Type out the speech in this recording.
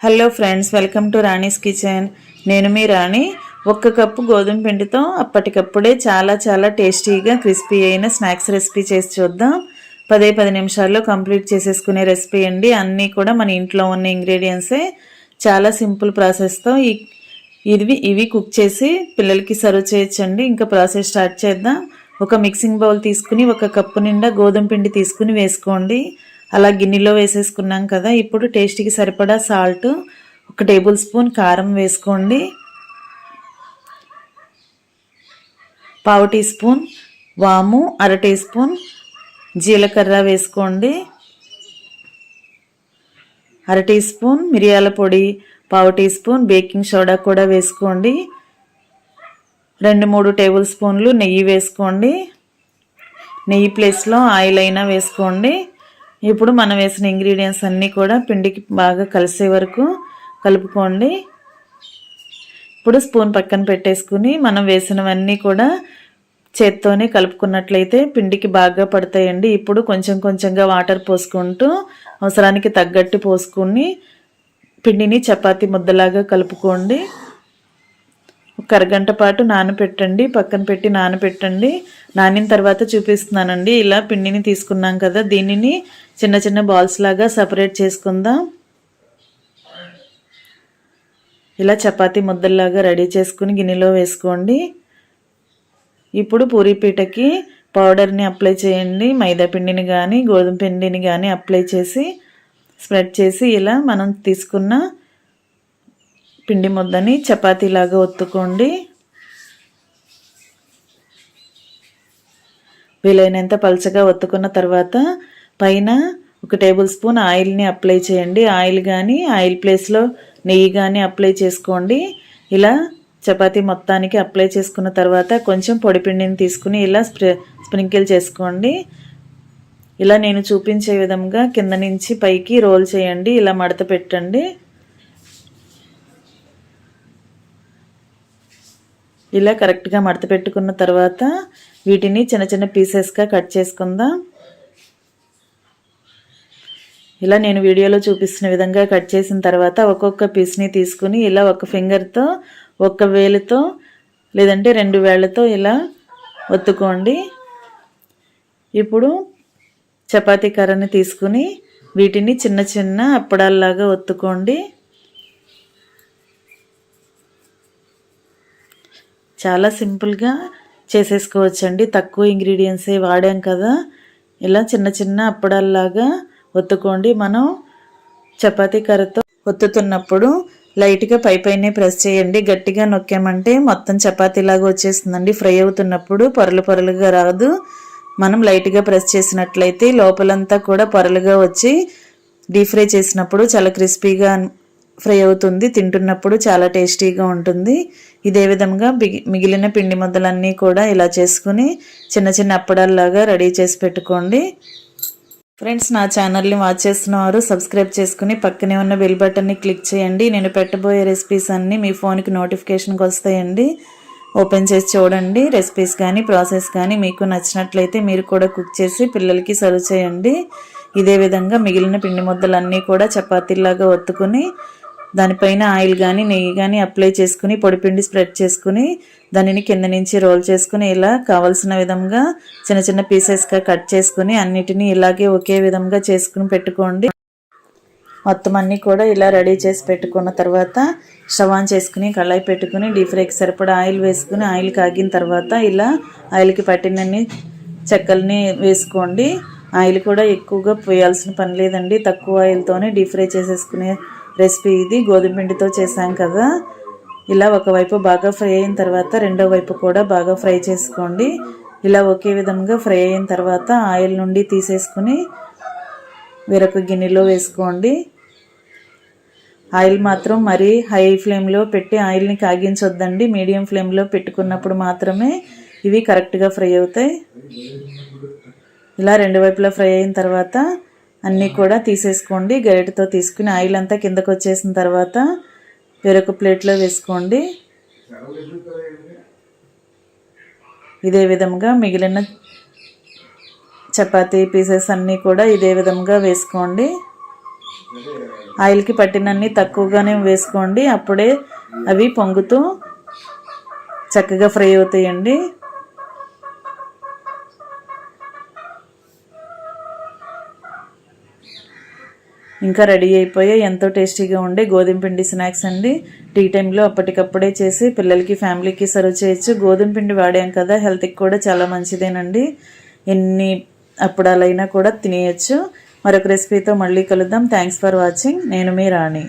Hello friends welcome to Rani's kitchen. నేను మీ రాణి. ఒక్క కప్పు గోధుమ పిండితో అప్పటికప్పుడే చాలా చాలా టేస్టీగా క్రిస్పీ అయిన స్నాక్స్ రెసిపీ చేసి చూద్దాం. పదే పది నిమిషాల్లో కంప్లీట్ చేసేసుకునే రెసిపీ అండి. అన్నీ కూడా మన ఇంట్లో ఉన్న ఇంగ్రీడియంట్సే. చాలా సింపుల్ ప్రాసెస్తో ఈ ఇవి ఇవి కుక్ చేసి పిల్లలకి సర్వ్ చేయొచ్చండి. ఇంకా ప్రాసెస్ స్టార్ట్ చేద్దాం. ఒక మిక్సింగ్ బౌల్ తీసుకుని ఒక కప్పు నిండా గోధుమ పిండి తీసుకుని వేసుకోండి. అలా గిన్నెలో వేసేసుకున్నాం కదా ఇప్పుడు టేస్ట్కి సరిపడా సాల్ట్ ఒక టేబుల్ స్పూన్ కారం వేసుకోండి. పావు టీ స్పూన్ వాము అర టీ స్పూన్ జీలకర్ర వేసుకోండి. అర టీ స్పూన్ మిరియాల పొడి పావు టీ స్పూన్ బేకింగ్ సోడా కూడా వేసుకోండి. రెండు మూడు టేబుల్ స్పూన్లు నెయ్యి వేసుకోండి. నెయ్యి ప్లేస్లో ఆయిల్ అయినా వేసుకోండి. ఇప్పుడు మనం వేసిన ఇంగ్రీడియంట్స్ అన్నీ కూడా పిండికి బాగా కలిసే వరకు కలుపుకోండి. ఇప్పుడు స్పూన్ పక్కన పెట్టేసుకుని మనం వేసినవన్నీ కూడా చేత్తోనే కలుపుకున్నట్లయితే పిండికి బాగా పడతాయండి. ఇప్పుడు కొంచెం కొంచెంగా వాటర్ పోసుకుంటూ అవసరానికి తగ్గట్టు పోసుకుని పిండిని చపాతీ ముద్దలాగా కలుపుకోండి. ఒక అరగంట పాటు నానపెట్టండి పక్కన పెట్టి నానపెట్టండి. నానిన తర్వాత చూపిస్తున్నానండి. ఇలా పిండిని తీసుకున్నాం కదా దీనిని చిన్న చిన్న బాల్స్ లాగా సపరేట్ చేసుకుందాం. ఇలా చపాతీ ముద్దల్లాగా రెడీ చేసుకుని గిన్నెలో వేసుకోండి. ఇప్పుడు పూరీపీటకి పౌడర్ని అప్లై చేయండి. మైదా పిండిని కానీ గోధుమ పిండిని కానీ అప్లై చేసి స్ప్రెడ్ చేసి ఇలా మనం తీసుకున్న పిండి ముద్దని చపాతీలాగా ఒత్తుకోండి. వీలైనంత పలచగా ఒత్తుకున్న తర్వాత పైన ఒక టేబుల్ స్పూన్ ఆయిల్ని అప్లై చేయండి. ఆయిల్ కానీ ఆయిల్ ప్లేస్లో నెయ్యి కానీ అప్లై చేసుకోండి. ఇలా చపాతీ మొత్తానికి అప్లై చేసుకున్న తర్వాత కొంచెం పొడి పిండిని తీసుకుని ఇలా స్ప్రే స్ప్రింకిల్ చేసుకోండి. ఇలా నేను చూపించే విధంగా కింద నుంచి పైకి రోల్ చేయండి. ఇలా మడత పెట్టండి. ఇలా కరెక్ట్గా మడత పెట్టుకున్న తర్వాత వీటిని చిన్న చిన్న పీసెస్గా కట్ చేసుకుందాం. ఇలా నేను వీడియోలో చూపిస్తున్న విధంగా కట్ చేసిన తర్వాత ఒక్కొక్క పీస్ని తీసుకుని ఇలా ఒక ఫింగర్తో ఒక్క వేలుతో లేదంటే రెండు వేళ్ళతో ఇలా ఒత్తుకోండి. ఇప్పుడు చపాతీ కర్రని తీసుకుని వీటిని చిన్న చిన్న అప్పడాల్లాగా ఒత్తుకోండి. చాలా సింపుల్గా చేసేసుకోవచ్చండి. తక్కువ ఇంగ్రీడియంట్సే వాడాం కదా. ఇలా చిన్న చిన్న అప్పడాల్లాగా ఒత్తుకోండి. మనం చపాతీ కర్రతో ఒత్తుతున్నప్పుడు లైట్గా పై పైనే ప్రెస్ చేయండి. గట్టిగా నొక్కామంటే మొత్తం చపాతీలాగా వచ్చేస్తుందండి. ఫ్రై అవుతున్నప్పుడు పొరలు పొరలుగా రాదు. మనం లైట్గా ప్రెస్ చేసినట్లయితే లోపలంతా కూడా పొరలుగా వచ్చి డీప్ ఫ్రై చేసినప్పుడు చాలా క్రిస్పీగా ఫ్రై అవుతుంది. తింటున్నప్పుడు చాలా టేస్టీగా ఉంటుంది. ఇదే విధంగా మిగిలిన పిండి ముద్దలన్నీ కూడా ఇలా చేసుకుని చిన్న చిన్న అప్పడాల్లాగా రెడీ చేసి పెట్టుకోండి. ఫ్రెండ్స్ నా ఛానల్ని వాచ్ చేస్తున్నవారు సబ్స్క్రైబ్ చేసుకుని పక్కనే ఉన్న బెల్ బటన్ని క్లిక్ చేయండి. నేను పెట్టబోయే రెసిపీస్ అన్నీ మీ ఫోన్కి నోటిఫికేషన్కి వస్తాయండి. ఓపెన్ చేసి చూడండి. రెసిపీస్ కానీ ప్రాసెస్ కానీ మీకు నచ్చినట్లయితే మీరు కూడా కుక్ చేసి పిల్లలకి సర్వ్ చేయండి. ఇదే విధంగా మిగిలిన పిండి ముద్దలన్నీ కూడా చపాతీలాగా ఒత్తుకుని దానిపైన ఆయిల్ కానీ నెయ్యి కానీ అప్లై చేసుకుని పొడిపిండి స్ప్రెడ్ చేసుకుని దానిని కింద నుంచి రోల్ చేసుకుని ఇలా కావలసిన విధంగా చిన్న చిన్న పీసెస్గా కట్ చేసుకుని అన్నిటినీ ఇలాగే ఒకే విధంగా చేసుకుని పెట్టుకోండి. మొత్తం అన్నీ కూడా ఇలా రెడీ చేసి పెట్టుకున్న తర్వాత స్టవ్ ఆన్ చేసుకుని కళాయి పెట్టుకుని డీప్ ఫ్రైకి సరిపడా ఆయిల్ వేసుకుని ఆయిల్ కాగిన తర్వాత ఇలా ఆయిల్కి పట్టినన్ని చెక్కల్ని వేసుకోండి. ఆయిల్ కూడా ఎక్కువగా పోయాల్సిన పని లేదండి. తక్కువ ఆయిల్తోనే డీప్ ఫ్రై చేసేసుకునే రెసిపీ ఇది గోధుమ పిండితో చేసాం కదా. ఇలా ఒకవైపు బాగా ఫ్రై అయిన తర్వాత రెండో వైపు కూడా బాగా ఫ్రై చేసుకోండి. ఇలా ఒకే విధంగా ఫ్రై అయిన తర్వాత ఆయిల్ నుండి తీసేసుకుని వేరొక గిన్నెలో వేసుకోండి. ఆయిల్ మాత్రం మరీ హై ఫ్లేమ్లో పెట్టి ఆయిల్ని కాగించొద్దండి. మీడియం ఫ్లేమ్లో పెట్టుకున్నప్పుడు మాత్రమే ఇవి కరెక్ట్గా ఫ్రై అవుతాయి. ఇలా రెండు వైపులా ఫ్రై అయిన తర్వాత అన్నీ కూడా తీసేసుకోండి. గరిటతో తీసుకుని ఆయిల్ అంతా కిందకు వచ్చేసిన తర్వాత వేరొక ప్లేట్లో వేసుకోండి. ఇదే విధంగా మిగిలిన చపాతీ పీసెస్ అన్నీ కూడా ఇదే విధంగా వేసుకోండి. ఆయిల్కి పట్టినన్ని తక్కువగానే వేసుకోండి. అప్పుడే అవి పొంగుతూ చక్కగా ఫ్రై అవుతాయండి. ఇంకా రెడీ అయిపోయాయి ఎంతో టేస్టీగా ఉండే గోధుమ పిండి స్నాక్స్ అండి. టీ టైంలో అప్పటికప్పుడే చేసి పిల్లలకి ఫ్యామిలీకి సర్వ్ చేయొచ్చు. గోధుమ పిండి వాడాం కదా హెల్త్కి కూడా చాలా మంచిదేనండి. ఎన్ని అప్పుడాలైనా కూడా తినేయచ్చు. మరొక రెసిపీతో మళ్ళీ కలుద్దాం. థ్యాంక్స్ ఫర్ వాచింగ్ నేను మీ రాణి.